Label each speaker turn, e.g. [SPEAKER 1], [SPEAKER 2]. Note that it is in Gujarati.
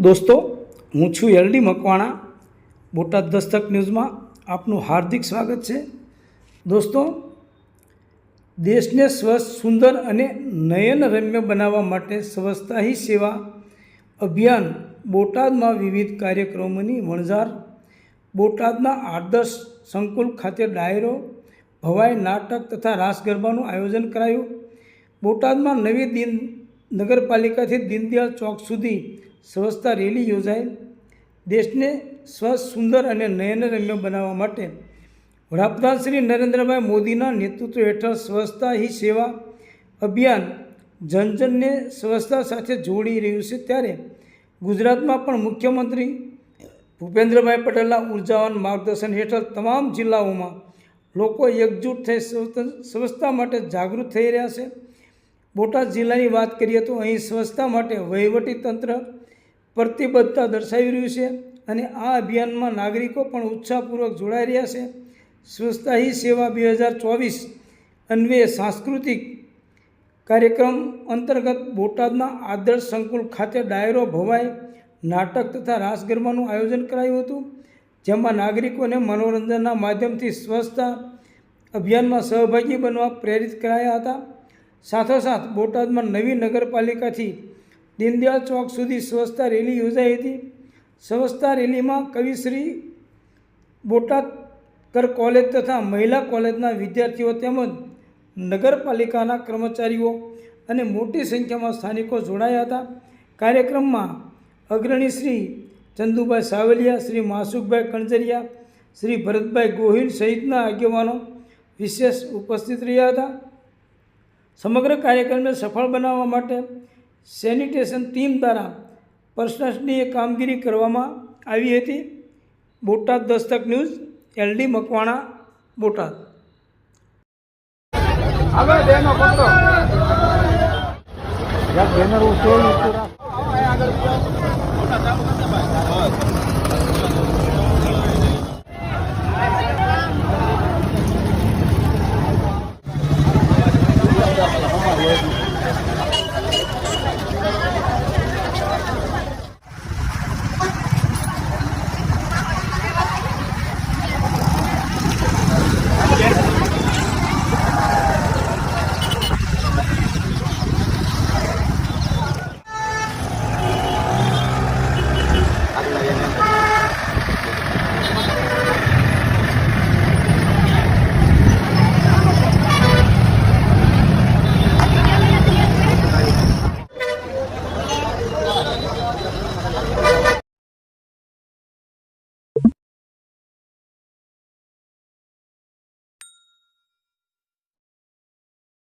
[SPEAKER 1] દોસ્તો, હું છું એલડી મકવાણા. બોટાદ દસ્તક ન્યૂઝમાં આપનું હાર્દિક સ્વાગત છે. દોસ્તો, દેશને સ્વસ્થ, સુંદર અને નયનરમ્ય બનાવવા માટે સ્વચ્છતા હી સેવા અભિયાન બોટાદમાં વિવિધ કાર્યક્રમોની વણઝાર. બોટાદના આદર્શ સંકુલ ખાતે ડાયરો, ભવાઈ નાટક તથા રાસ ગરબાનું આયોજન કરાયું. બોટાદમાં નવી દિન નગરપાલિકાથી દીનદયાળ ચોક સુધી સ્વચ્છતા રેલી યોજાઈ. દેશને સ્વચ્છ સુંદર અને નયનરમ્ય બનાવવા માટે વડાપ્રધાન શ્રી નરેન્દ્રભાઈ મોદીના નેતૃત્વ હેઠળ સ્વચ્છતા હી સેવા અભિયાન જનજનને સ્વચ્છતા સાથે જોડી રહ્યું છે. ત્યારે ગુજરાતમાં પણ મુખ્યમંત્રી ભૂપેન્દ્રભાઈ પટેલના ઉર્જાવાન માર્ગદર્શન હેઠળ તમામ જિલ્લાઓમાં લોકો એકજૂટ થઈ સ્વચ્છ- સ્વચ્છતા માટે જાગૃત થઈ રહ્યા છે. બોટાદ જિલ્લાની વાત કરીએ તો અહીં સ્વચ્છતા માટે વહીવટી તંત્ર પ્રતિબદ્ધતા દર્શાવી રહ્યું છે અને આ અભિયાનમાં નાગરિકો પણ ઉત્સાહપૂર્વક જોડાઈ રહ્યા છે. સ્વચ્છતા હી સેવા બે હજાર ચોવીસ અન્વયે સાંસ્કૃતિક કાર્યક્રમ અંતર્ગત બોટાદના આદર્શ સંકુલ ખાતે ડાયરો ભવાઈ નાટક તથા રાસગરબાનું આયોજન કરાયું હતું, જેમાં નાગરિકોને મનોરંજનના માધ્યમથી સ્વચ્છતા અભિયાનમાં સહભાગી બનવા પ્રેરિત કરાયા હતા. સાથોસાથ બોટાદમાં નવી નગરપાલિકાથી દીનદયાળ ચોક સુધી સ્વચ્છતા રેલી યોજાઈ હતી. સ્વચ્છતા રેલીમાં કવિશ્રી બોટાદ કર કોલેજ તથા મહિલા કોલેજના વિદ્યાર્થીઓ તેમજ નગરપાલિકાના કર્મચારીઓ અને મોટી સંખ્યામાં સ્થાનિકો જોડાયા હતા. કાર્યક્રમમાં અગ્રણી શ્રી ચંદુભાઈ સાવલિયા, શ્રી માસુકભાઈ કણજરિયા, શ્રી ભરતભાઈ ગોહિલ સહિતના આગેવાનો વિશેષ ઉપસ્થિત રહ્યા હતા. સમગ્ર કાર્યક્રમને સફળ બનાવવા માટે સેનિટેશન ટીમ દ્વારા પ્રશંસનીય કામગીરી કરવામાં આવી હતી. Botad Dastak news LD Makwana Botad.
[SPEAKER 2] Banner પૂરા